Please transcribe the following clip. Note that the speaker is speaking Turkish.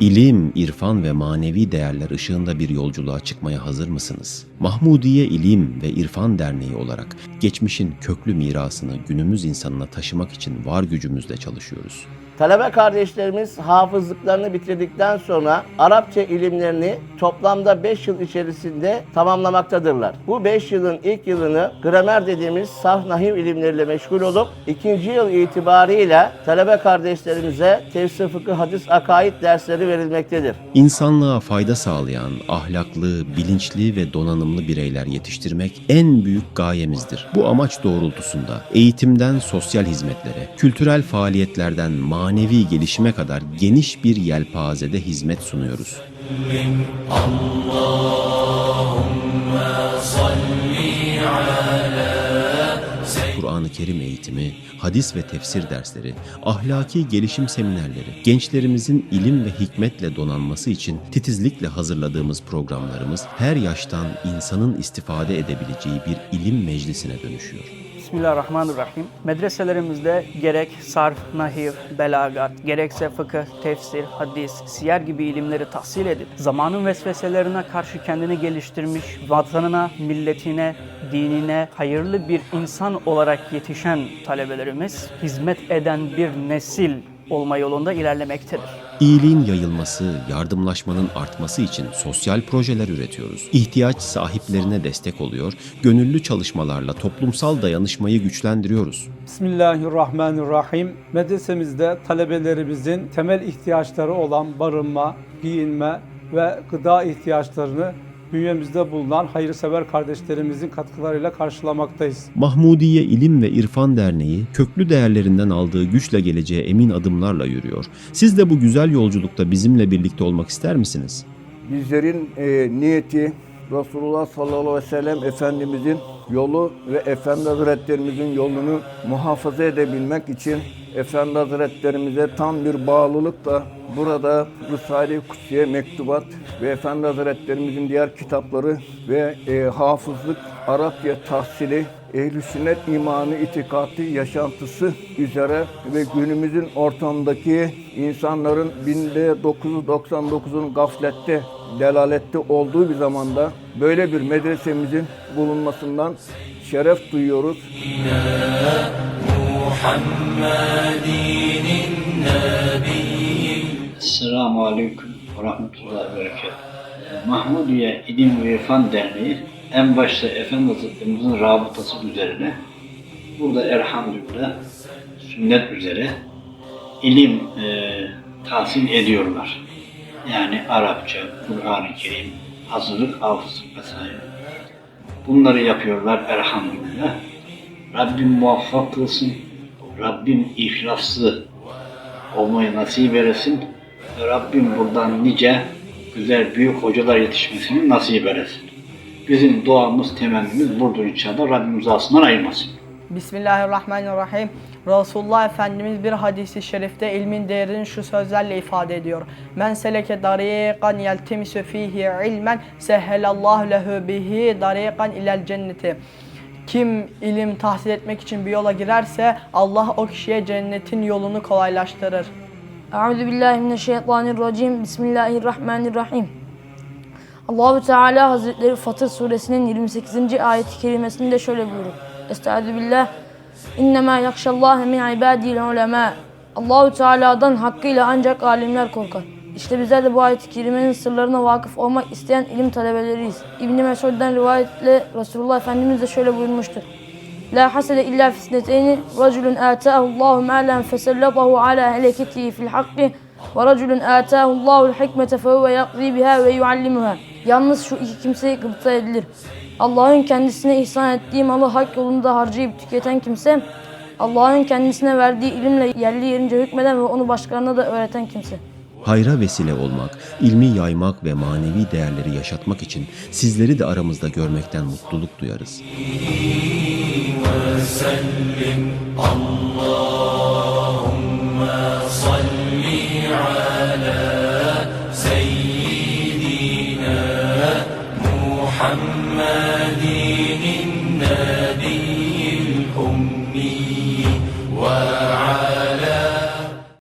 İlim, irfan ve manevi değerler ışığında bir yolculuğa çıkmaya hazır mısınız? Mahmudiye İlim ve İrfan Derneği olarak geçmişin köklü mirasını günümüz insanına taşımak için var gücümüzle çalışıyoruz. Talebe kardeşlerimiz hafızlıklarını bitirdikten sonra Arapça ilimlerini toplamda 5 yıl içerisinde tamamlamaktadırlar. Bu 5 yılın ilk yılını gramer dediğimiz saf nahiv ilimleriyle meşgul olup ikinci yıl itibariyle talebe kardeşlerimize tefsir, fıkıh, hadis, akaid dersleri verilmektedir. İnsanlığa fayda sağlayan, ahlaklı, bilinçli ve donanımlı bireyler yetiştirmek en büyük gayemizdir. Bu amaç doğrultusunda eğitimden sosyal hizmetlere, kültürel faaliyetlerden manevi gelişime kadar geniş bir yelpazede hizmet sunuyoruz. Kur'an-ı Kerim eğitimi, hadis ve tefsir dersleri, ahlaki gelişim seminerleri, gençlerimizin ilim ve hikmetle donanması için titizlikle hazırladığımız programlarımız her yaştan insanın istifade edebileceği bir ilim meclisine dönüşüyor. Bismillahirrahmanirrahim. Medreselerimizde gerek sarf, nahiv, belagat, gerekse fıkıh, tefsir, hadis, siyer gibi ilimleri tahsil edip zamanın vesveselerine karşı kendini geliştirmiş, vatanına, milletine, dinine hayırlı bir insan olarak yetişen talebelerimiz hizmet eden bir nesil olma yolunda ilerlemektedir. İyiliğin yayılması, yardımlaşmanın artması için sosyal projeler üretiyoruz. İhtiyaç sahiplerine destek oluyor, gönüllü çalışmalarla toplumsal dayanışmayı güçlendiriyoruz. Bismillahirrahmanirrahim. Medresemizde talebelerimizin temel ihtiyaçları olan barınma, giyinme ve gıda ihtiyaçlarını bünyemizde bulunan hayırsever kardeşlerimizin katkılarıyla karşılamaktayız. Mahmudiye İlim ve İrfan Derneği köklü değerlerinden aldığı güçle geleceğe emin adımlarla yürüyor. Siz de bu güzel yolculukta bizimle birlikte olmak ister misiniz? Bizlerin e, niyeti Resulullah sallallahu aleyhi ve sellem Efendimizin yolu ve Efendi Hazretlerimizin yolunu muhafaza edebilmek için Efendi Hazretlerimize tam bir bağlılıkla burada Risale-i Kutsiye Mektubat ve Efendi Hazretlerimizin diğer kitapları ve e, hafızlık, Arapça tahsili, ehl sünnet imanı, itikatı, yaşantısı üzere ve günümüzün ortamdaki insanların binde 999'un gaflette, delalette olduğu bir zamanda böyle bir medresemizin bulunmasından şeref duyuyoruz. Esselamu Aleyküm ve Rahmetullahi ve Berekatuhu. Mahmudiye İlim ve İrfan Derneği en başta Efendi Hazretlerimizin rabıtası üzerine burada elhamdülillah sünnet üzere ilim e, tahsil ediyorlar. Yani Arapça, Kur'an-ı Kerim, hazırlık, hafızlık vesaire. Bunları yapıyorlar elhamdülillah. Rabbim muvaffak kılsın. Rabbim ihlaslı olmayı nasip eylesin. Rabbim buradan nice güzel büyük hocalar yetişmesini nasip eylesin. Bizim duamız, temennimiz burada inşallah Rabbim rızasından ayırmasın. Bismillahirrahmanirrahim. Resulullah Efendimiz bir hadisi şerifte ilmin değerini şu sözlerle ifade ediyor. Men seleke dariqan yeltemisu fihi ilmen sehhelallahu lehu bihi dariqan ilel cenneti. Kim ilim tahsil etmek için bir yola girerse Allah o kişiye cennetin yolunu kolaylaştırır. Euzu billahi mineşşeytanirracim. Bismillahirrahmanirrahim. Allahu Teala Hazretleri Fatır suresinin 28. ayet-i kerimesinde şöyle buyuruyor. Estaizu billah. İnnemâ yakşallâhe min ibâdil ulema. Allahu Teala'dan hakkıyla ancak alimler korkar. İşte bizler de bu ayet-i kerimenin sırlarına vakıf olmak isteyen ilim talebeleriyiz. İbn Mesud'dan rivayetle Resulullah Efendimiz de şöyle buyurmuştur. La hasede illa fisneteyni raculun ataahu Allahu malen fesellatahu ala heleketihi fil hakki ve raculun ataahu Allahu hikmete fehuve yakzi biha ve yuallimuha. Yalnız şu iki kimseye gıpta edilir. Allah'ın kendisine ihsan ettiği malı hak yolunda harcayıp tüketen kimse, Allah'ın kendisine verdiği ilimle yerli yerince hükmeden ve onu başkalarına da öğreten kimse. Hayra vesile olmak, ilmi yaymak ve manevi değerleri yaşatmak için sizleri de aramızda görmekten mutluluk duyarız. Allah محمد